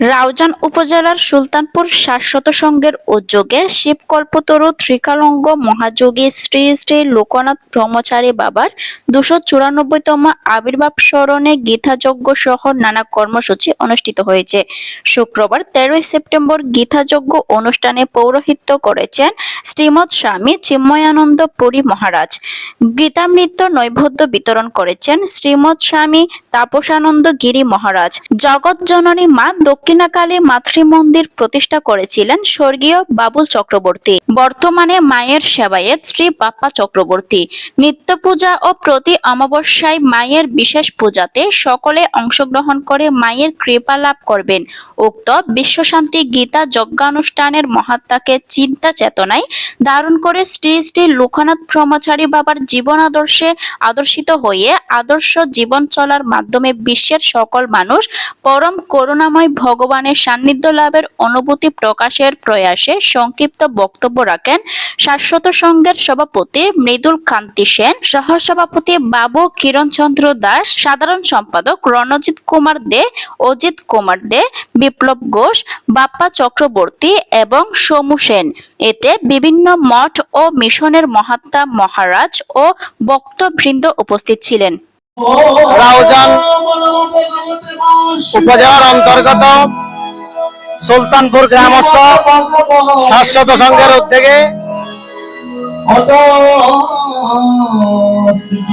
রাউজান উপজেলার সুলতানপুর শাশ্বত সংঘের উদ্যোগে শিবকল্পতরু ত্রিকালঙ্গ মহাযোগী শ্রী শ্রী লোকনাথ ব্রহ্মচারী বাবার দুশো চুরানব্বইতম আবির্ভাব স্মরণে গীতাযজ্ঞ সহ নানা কর্মসূচি অনুষ্ঠিত হয়েছে। শুক্রবার তেরোই সেপ্টেম্বর গীতাযজ্ঞ অনুষ্ঠানে পৌরোহিত্য করেছেন শ্রীমৎ স্বামী চিন্ময়ানন্দ পুরী মহারাজ। গীতামৃত্য নৈবেদ্য বিতরণ করেছেন শ্রীমৎ স্বামী তাপসানন্দ গিরি মহারাজ। জগৎ জননী মা দক্ষিণাকালী মাতৃমন্দির প্রতিষ্ঠা করেছিলেন স্বর্গীয় বাবুল চক্রবর্তী। বর্তমানে মায়ের সেবায়েত শ্রী বাপ্পা চক্রবর্তী। নিত্য পূজা ও প্রতি অমাবস্যায় মায়ের বিশেষ পূজাতে সকলে অংশগ্রহণ করে মায়ের কৃপা লাভ করবেন। উক্ত বিশ্বশান্তি গীতা যজ্ঞানুষ্ঠানের মহাত্মাকে চিন্তা চেতনায় ধারণ করে শ্রী শ্রী লোকনাথ ব্রহ্মচারী বাবার জীবন আদর্শে আদর্শিত হয়ে আদর্শ জীবন চলার মাধ্যমে বিশ্বের সকল মানুষ পরম করুণাময় ভগবানের সান্নিধ্য লাভের অনুভূতি প্রকাশের প্রয়াসে সংক্ষিপ্ত বক্তব্য রাখেন শাশ্বত সংঘের সভাপতি মৃদুল কান্তি সেন, সহসভাপতি বাবু কিরণচন্দ্র দাস, সাধারণ সম্পাদক রণজিৎ কুমার দে, অজিত কুমার দে, বিপ্লব ঘোষ, বাপ্পা চক্রবর্তী এবং সমু সেন। এতে বিভিন্ন মঠ ও মিশনের মহাত্মা মহারাজ ও বক্তবৃন্দ উপস্থিত ছিলেন। রাউজান। উপজেলার অন্তর্গত সুলতানপুর গ্রামস্থ শাশ্বত সংঘের উদ্যোগে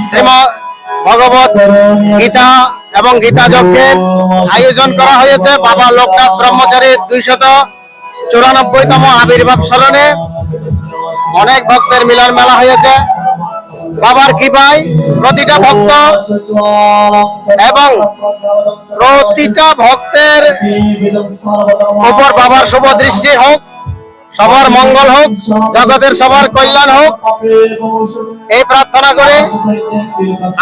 শ্রীমৎ ভগবত গীতা এবং গীতা যজ্ঞের আয়োজন করা হয়েছে। বাবা লোকনাথ ব্রহ্মচারীর দুইশত চুরানব্বইতম আবির্ভাব স্মরণে অনেক ভক্তের মিলন মেলা হয়েছে। বাবার কৃপায় প্রতিটা ভক্ত এবং প্রতিটা ভক্তের উপর বাবার শুভ দৃষ্টি হোক, সবার মঙ্গল হোক, জগতের সবার কল্যাণ হোক। এই প্রার্থনা করে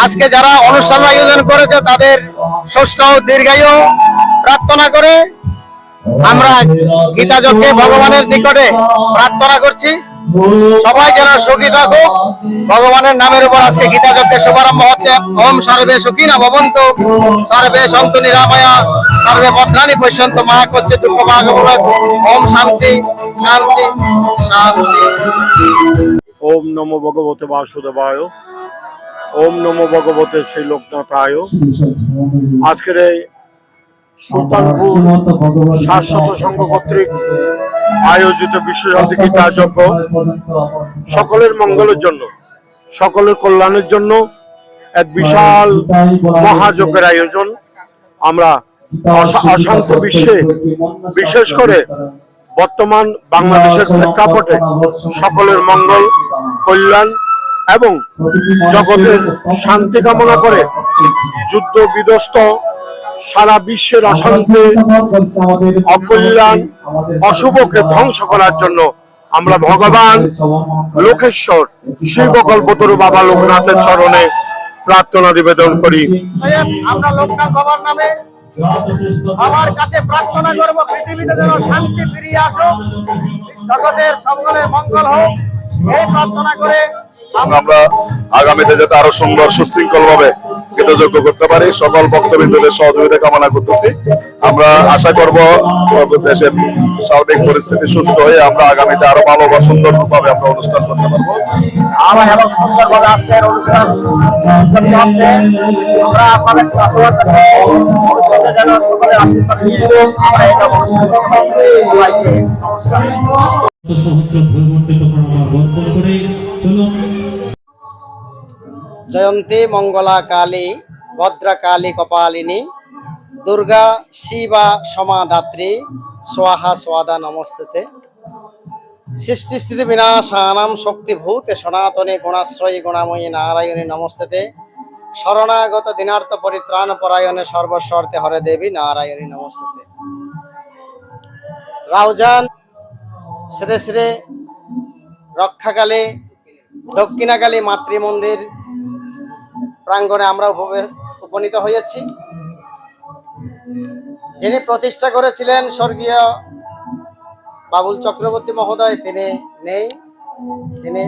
আজকে যারা অনুষ্ঠান আয়োজন করেছে তাদের ও দীর্ঘায়ু প্রার্থনা করে আমরা গীতা ভগবানের নিকটে প্রার্থনা করছি। সবাই যেন সুখী থাকুক। ভগবানের নামের উপর আজকে গীতা যজ্ঞের শুভারম্ভ হচ্ছে। ওম সর্বে সুখী না ভবন্ত, সর্বে সন্তু নিরাময়া, সর্বে ভদ্রাণী পশ্যন্ত মা করছে দুঃখ ভাগ ওম শান্তি শান্তি শান্তি। ওম নমো ভগবতে বাসুদেবায়, ওম নমো ভগবতে শ্রী লোকনাথায় আজকের এই সুলতানপুর শাশ্বত সংঘ কর্তৃক আয়োজিত বিশ্বশান্তি গীতা যজ্ঞ সকলের মঙ্গলের জন্য সকলের কল্যাণের জন্য এক বিশাল মহাযজ্ঞের আয়োজন আমরা অশান্ত বিশ্বে বিশেষ করে বর্তমান বাংলাদেশের প্রেক্ষাপটে সকলের মঙ্গল কল্যাণ এবং জগতের শান্তি কামনা করে যুদ্ধ বিধ্বস্ত সারা বিশ্বের অশান্তি, অকল্যাণ, অশুভকে ধ্বংস করার জন্য আমরা ভগবান লোকেশ্বর শিবকল্পতরু বাবা লোকনাথের চরণে প্রার্থনা নিবেদন করি। আমরা লোকনাথ বাবার নামে বাবার কাছে প্রার্থনা করব, পৃথিবীতে যেন শান্তি ফিরিয়ে আসুক, জগতের সকলের মঙ্গল হোক। এই প্রার্থনা করে আমরা আমরা আগামীতে যাতে আরও সুন্দর সুশৃঙ্খল ভাবে কৃতযোগ্য করতে পারি সকল ভক্তবৃন্দদের সহযোগিতা কামনা করতেছি। আমরা আশা করব দেশের সার্বিক পরিস্থিতি সুস্থ হয়ে আমরা আগামীতে আরও ভালো বা সুন্দর ভাবে আমরা অনুষ্ঠান করতে পারব। আমরা এবং সুন্দরভাবে আজকের অনুষ্ঠান করতে হচ্ছে। আমরা আশীর্বাদ। যেন সকলের আশীর্বাদ নিয়ে আমরা এটা অনুষ্ঠান করতে। সবাইকে নমস্কার। সহস্র ভুলমণ্ডিত জয়ন্তী মঙ্গলা কালী ভদ্রা কালী কপালিনী, দুর্গা শিবা সমাধাত্রী স্বাহা স্বাদা নমস্তে সৃষ্টি স্থিতি বিনাশানাম শক্তিভূতে সনাতনে গুণাশ্রয়ী গুণাময়ী নারায়ণী নমস্তে শরণাগত দিনার্থ পরিত্রাণ পরায়ণে সর্বস্বর্তে হরে দেবী নারায়ণী নমস্তে রাউজান শ্রী শ্রী রক্ষাকালী, দক্ষিণাকালী মাতৃ মন্দির প্রাঙ্গণে আমরা উপনীত হয়েছি। যিনি প্রতিষ্ঠা করেছিলেন স্বর্গীয় বাবুল চক্রবর্তী মহোদয়, তিনি নেই। তিনি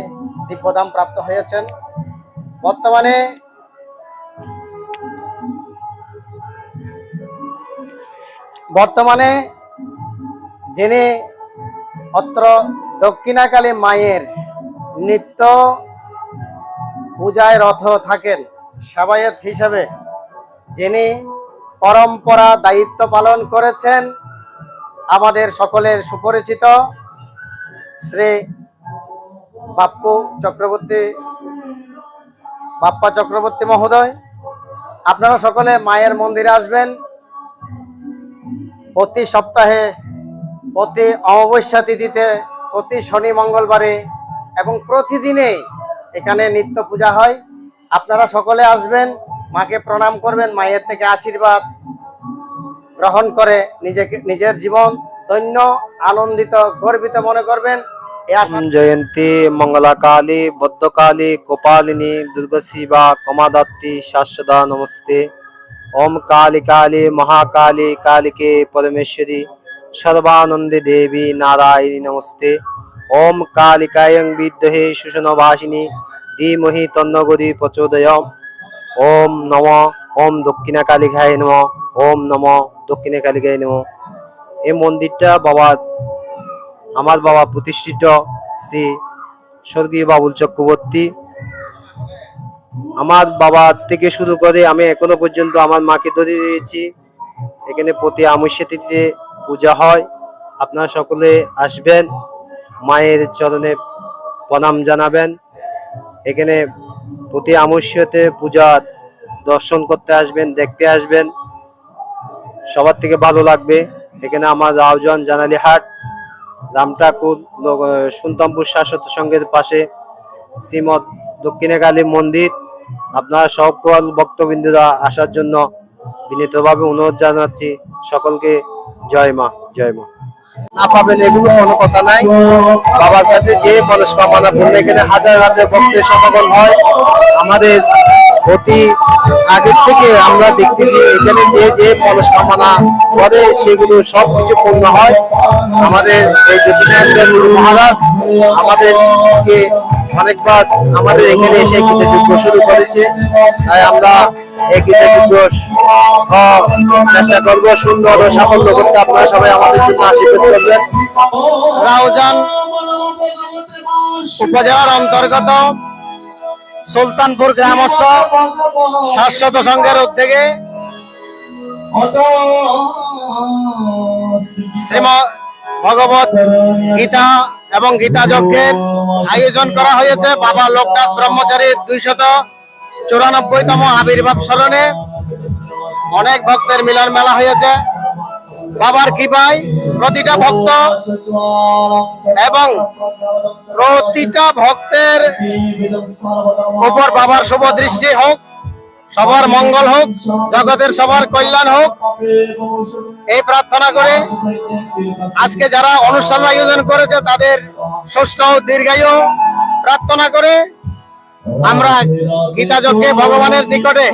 দিব্যদাম প্রাপ্ত হয়েছেন। বর্তমানে বর্তমানে যিনি অত্র দক্ষিণাকালী মায়ের নিত্য পূজায় রথ থাকেন সেবায়ত হিসাবে যিনি পরম্পরা দায়িত্ব পালন করেছেন, আমাদের সকলের সুপরিচিত শ্রী বাপ্পু চক্রবর্তী, বাপ্পা চক্রবর্তী মহোদয়। আপনারা সকলে মায়ের মন্দিরে আসবেন। প্রতি সপ্তাহে, প্রতি অমাবস্যা তিথিতে, প্রতি শনি মঙ্গলবারে এবং প্রতিদিনে এখানে নিত্য পূজা হয়। আপনারা সকলে আসবেন, মাকে প্রণাম করবেন, মায়ের থেকে আশীর্বাদ গ্রহণ করে নিজেকে, নিজের জীবন ধন্য, আনন্দিত, গর্বিত মনে করবেন। জয়ন্তী মঙ্গলা কালী বদ্ধকালী, কপালিনী দুর্গা শিবা কমাদাত্রী শাশ্বতা নমস্তে। ওম কালী কালী, মহাকালী কালিকে পরমেশ্বরী, সর্বানন্দে দেবী নারায়ণী, নমস্তে। ওম কালিকায়ং বিদ্মহে সুষণবাসিনী ধীমহি তন্নগরি প্রচোদয় ওম নম, ওম দক্ষিণা কালিকায় নম, ওম নম দক্ষিণা কালিকায় নম। এই মন্দিরটা বাবা, আমার বাবা প্রতিষ্ঠিত শ্রী স্বর্গীয় বাবুল চক্রবর্তী। আমার বাবা থেকে শুরু করে আমি এখনও পর্যন্ত আমার মাকে ধরে দিয়েছি। এখানে প্রতি আমস্যা তিথিতে পূজা হয়। আপনারা সকলে আসবেন, মায়ের চরণে প্রণাম জানাবেন। এখানে প্রতি আমস্যতে পূজা, দর্শন করতে আসবেন, দেখতে আসবেন। সবার থেকে ভালো লাগবে। এখানে আমার রাউজান জানালি হাট, রামঠাকুর লো- সুলতানপুর শাশ্বত সংঘের পাশে, শ্রীমৎ দক্ষিণে কালী মন্দির। আপনারা সকল ভক্তবৃন্দরা আসার জন্য বিনীতভাবে অনুরোধ জানাচ্ছি। সকলকে জয় মা জয় মা। না পাবেন এগুলো কোনো কথা নাই। বাবার কাছে যে মনস্কামনা পূর্ণ, এখানে হাজার হাজার ভক্তের সমাগম হয়। আমাদের অতি আগের থেকে আমরা দেখতেছি, এখানে যে যে মনস্কামনা করে, সেগুলো সব কিছু পূর্ণ হয়। আমাদের এই জ্যোতিষানন্দ মহারাজ আমাদেরকে অনেকবার আমাদের এখানে এসে কৃতযুদ্ধ শুরু করেছে। তাই আমরা এই চেষ্টা করব সুন্দর ও সাফল্য করতে আপনারা সবাই আমাদের জন্য আশীর্বাদ করবেন। রাউজান উপজেলার অন্তর্গত সুলতানপুর গ্রামস্থ শাশ্বত সংঘের উদ্যোগে শ্রীম ভগবত গীতা এবং গীতা যজ্ঞের আয়োজন করা হয়েছে। বাবা লোকনাথ ব্রহ্মচারীর দুইশত চুরানব্বইতম আবির্ভাব স্মরণে অনেক ভক্তের মিলন মেলা হয়েছে। বাবার কৃপায় প্রতিটা ভক্ত এবং প্রতিটা ভক্তের উপর বাবার শুভ দৃষ্টি হোক সবার মঙ্গল হোক, জগতের সবার কল্যাণ হোক। এই প্রার্থনা করে আজকে যারা অনুষ্ঠান আয়োজন করেছে তাদের ষষ্ঠ দীর্ঘায়ু প্রার্থনা করে আমরা গীতা যজ্ঞে ভগবানের নিকটে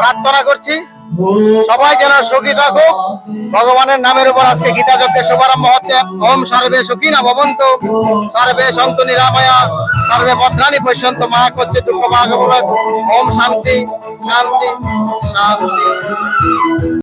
প্রার্থনা করছি। সবাই যেন সুখী থাকুক। ভগবানের নামের উপর আজকে গীতা যজ্ঞের শুভারম্ভ হচ্ছে। ওম সর্বে সুখী না ভবন্ত। সর্বে সন্ত নিরাময়া। সর্বে ভদ্রাণী পর্যন্ত মা করছে দুঃখ ভাগবত ওম শান্তি। শান্তি। শান্তি।